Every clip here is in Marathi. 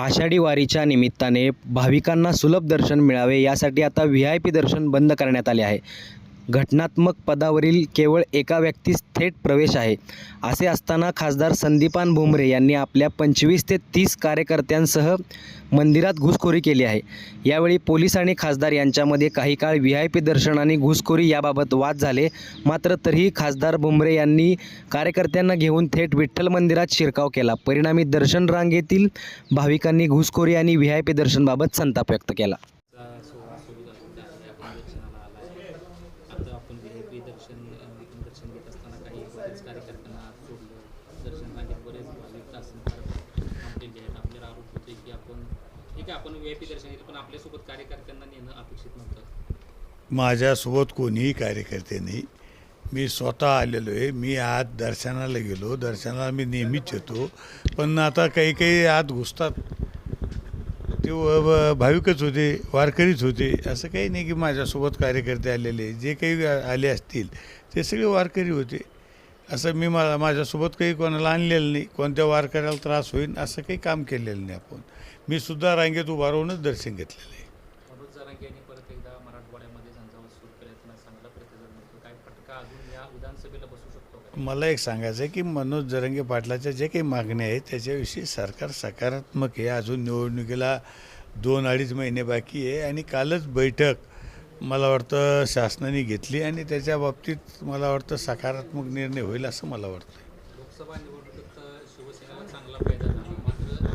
आषाढी वारीच्या निमित्ताने भाविकांना सुलभ दर्शन मिळावे यासाठी आता व्ही आय पी दर्शन बंद करण्यात आले आहे. घटनात्मक पदावरील केवळ एका व्यक्तीस थेट प्रवेश आहे. असे असताना खासदार संदीपान भुमरे यांनी आपल्या पंचवीस ते तीस कार्यकर्त्यांसह मंदिरात घुसखोरी केली आहे. यावेळी पोलीस आणि खासदार यांच्यामध्ये काही काळ व्ही आय पी दर्शन आणि घुसखोरी याबाबत वाद झाले. मात्र तरीही खासदार भुमरे यांनी कार्यकर्त्यांना घेऊन थेट विठ्ठल मंदिरात शिरकाव केला. परिणामी दर्शन रांगेतील भाविकांनी घुसखोरी आणि व्ही आय पी दर्शनबाबत संताप व्यक्त केला चा सोहळा सुरू झालेला आहे आपण दर्शनाला आला आहे आता आपण व्ही आय पी दर्शन अ, दर्शन घेत असताना काही बरेच कार्यकर्त्यांना आत सोडलं. दर्शन रांगेत बरेच भाविक तासन थांबलेले आहेत आपल्याला आरोप होते की आपण ठीक आहे आपण व्ही आय पी दर्शन घेतलं पण आपल्यासोबत कार्यकर्त्यांना नेणं अपेक्षित नव्हतं. माझ्यासोबत कोणीही कार्यकर्ते नाही. मी स्वतः आलेलो आहे. मी आत दर्शनाला गेलो. दर्शनाला मी नेहमीच येतो. पण आता काही काही आत घुसतात. ते भाविकच होते वारकरीच होते. असं काही नाही की माझ्यासोबत कार्यकर्ते आलेले जे काही आले असतील ते सगळे वारकरी होते. असं मी मला माझ्यासोबत काही कोणाला आणलेलं नाही कोणत्या वारकऱ्याला त्रास होईल असं काही काम केलेलं नाही आपण. मी सुद्धा रांगेत उभा राहूनच दर्शन घेतलेलं आहे. मला एक सांगायचं आहे की मनोज जरंगे पाटलाच्या जे काही मागण्या आहेत त्याच्याविषयी सरकार सकारात्मक आहे. अजून निवडणुकीला दोन अडीच महिने बाकी आहे आणि कालच बैठक मला वाटतं शासनाने घेतली आणि त्याच्या बाबतीत मला वाटतं सकारात्मक निर्णय होईल असं मला वाटतं लोकसभा निवडणुकीत शिवसेनेला चांगला फायदा झाला. मात्र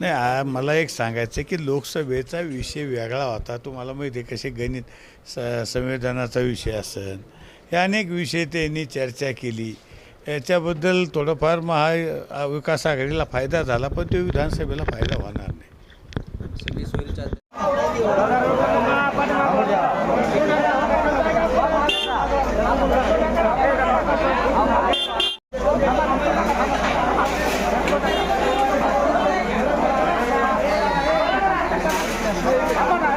नाही मला एक सांगायचं आहे की लोकसभेचा विषय वेगळा होता. तुम्हाला माहिती आहे कसे गणित स संविधानाचा विषय असेल हे अनेक विषय त्यांनी चर्चा केली. याच्याबद्दल थोडंफार महा विकास आघाडीला फायदा झाला पण तो विधानसभेला फायदा होणार नाही सगळी सोयीच्या आपण